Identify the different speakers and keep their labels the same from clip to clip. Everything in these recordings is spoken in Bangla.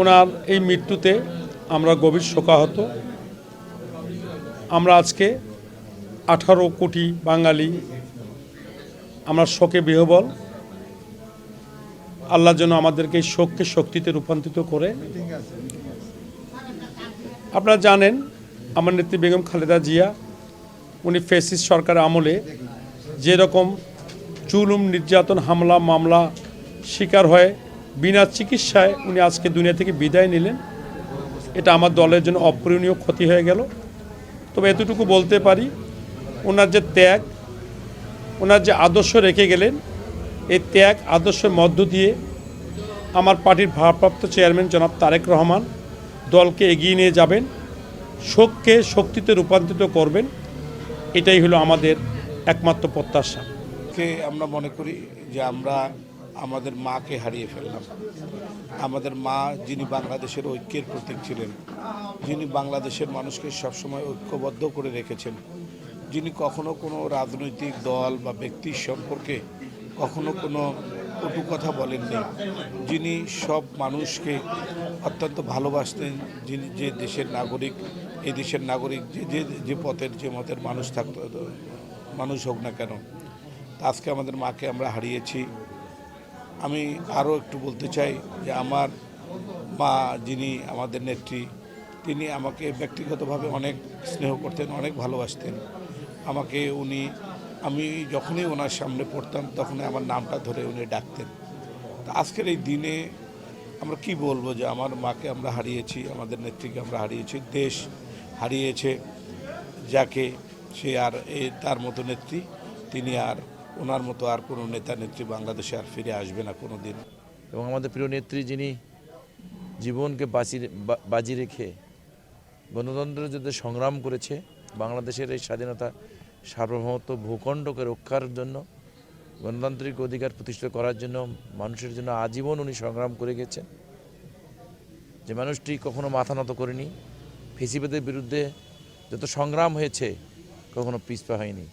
Speaker 1: ওনার এই মৃত্যুতে আমরা গভীর শোকাহত। আমরা আজকে আঠারো কোটি বাঙালি, আমরা শোকে বিহবল। আল্লাহ যেন আমাদেরকে এই শোককে শক্তিতে রূপান্তরিত করে। আপনারা জানেন, আমার নেত্রী বেগম খালেদা জিয়া, উনি ফেসিস সরকার আমলে যেরকম চুলুম নির্যাতন, হামলা, মামলা শিকার হয়ে বিনা চিকিৎসায় উনি আজকে দুনিয়া থেকে বিদায় নিলেন। এটা আমার দলের জন্য অপূরণীয় ক্ষতি হয়ে গেল। তবে এতটুকু বলতে পারি, ওনার যে ত্যাগ, ওনার যে আদর্শ রেখে গেলেন, এই ত্যাগ, আদর্শের মধ্য দিয়ে আমার পার্টির ভারপ্রাপ্ত চেয়ারম্যান জনাব তারেক রহমান দলকে এগিয়ে নিয়ে যাবেন, শোককে শক্তিতে রূপান্তরিত করবেন, এটাই হলো আমাদের একমাত্র প্রত্যাশা।
Speaker 2: আমরা মনে করি যে আমরা আমাদের মাকে হারিয়ে ফেললাম। আমাদের মা যিনি বাংলাদেশের ঐক্যের প্রতীক ছিলেন, যিনি বাংলাদেশের মানুষকে সবসময় ঐক্যবদ্ধ করে রেখেছেন, যিনি কখনো কোনো রাজনৈতিক দল বা ব্যক্তির সম্পর্কে কখনো কোনো কটু কথা বলেননি, যিনি সব মানুষকে অত্যন্ত ভালোবাসতেন, যিনি যে দেশের নাগরিক, এই দেশের নাগরিক যে যে যে পথের, যে মতের মানুষ থাকতো, মানুষ হোক না কেন, আজকে আমাদের মাকে আমরা হারিয়েছি। আমি আরও একটু বলতে চাই যে আমার মা যিনি আমাদের নেত্রী, তিনি আমাকে ব্যক্তিগতভাবে অনেক স্নেহ করতেন, অনেক ভালোবাসতেন। আমাকে উনি, আমি যখনই ওনার সামনে পড়তাম তখনই আমার নামটা ধরে উনি ডাকতেন। তা আজকের এই দিনে আমরা কি বলব যে আমার মাকে আমরা হারিয়েছি, আমাদের নেত্রীকে আমরা হারিয়েছি, দেশ হারিয়েছে, যাকে সে আর এ, তার মতো নেত্রী, তিনি আর ওনার মতো আর কোনো নেতা নেত্রী বাংলাদেশে আর ফিরে আসবে না কোনো দিন
Speaker 3: এবং আমাদের প্রিয় নেত্রী যিনি জীবনকে বাঁচি বাজি রেখে গণতন্ত্রের যুদ্ধে সংগ্রাম করেছে, বাংলাদেশের এই স্বাধীনতা সার্বভৌমত্ব ভূখণ্ডকে রক্ষার জন্য, গণতান্ত্রিক অধিকার প্রতিষ্ঠা করার জন্য, মানুষের জন্য আজীবন উনি সংগ্রাম করে গেছেন। যে মানুষটি কখনো মাথা নত করেনি, ফেসিবাদের বিরুদ্ধে যত সংগ্রাম হয়েছে, কখনো পিছপা হয়নি।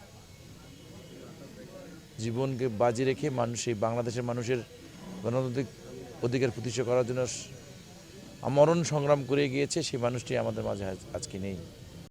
Speaker 3: জীবনকে বাজি রেখে মানুষ এই বাংলাদেশের মানুষের গণতান্ত্রিক অধিকার প্রতিষ্ঠা করার জন্য আমরণ সংগ্রাম করে গিয়েছে, সেই মানুষটি আমাদের মাঝে আজ- আজকে নেই।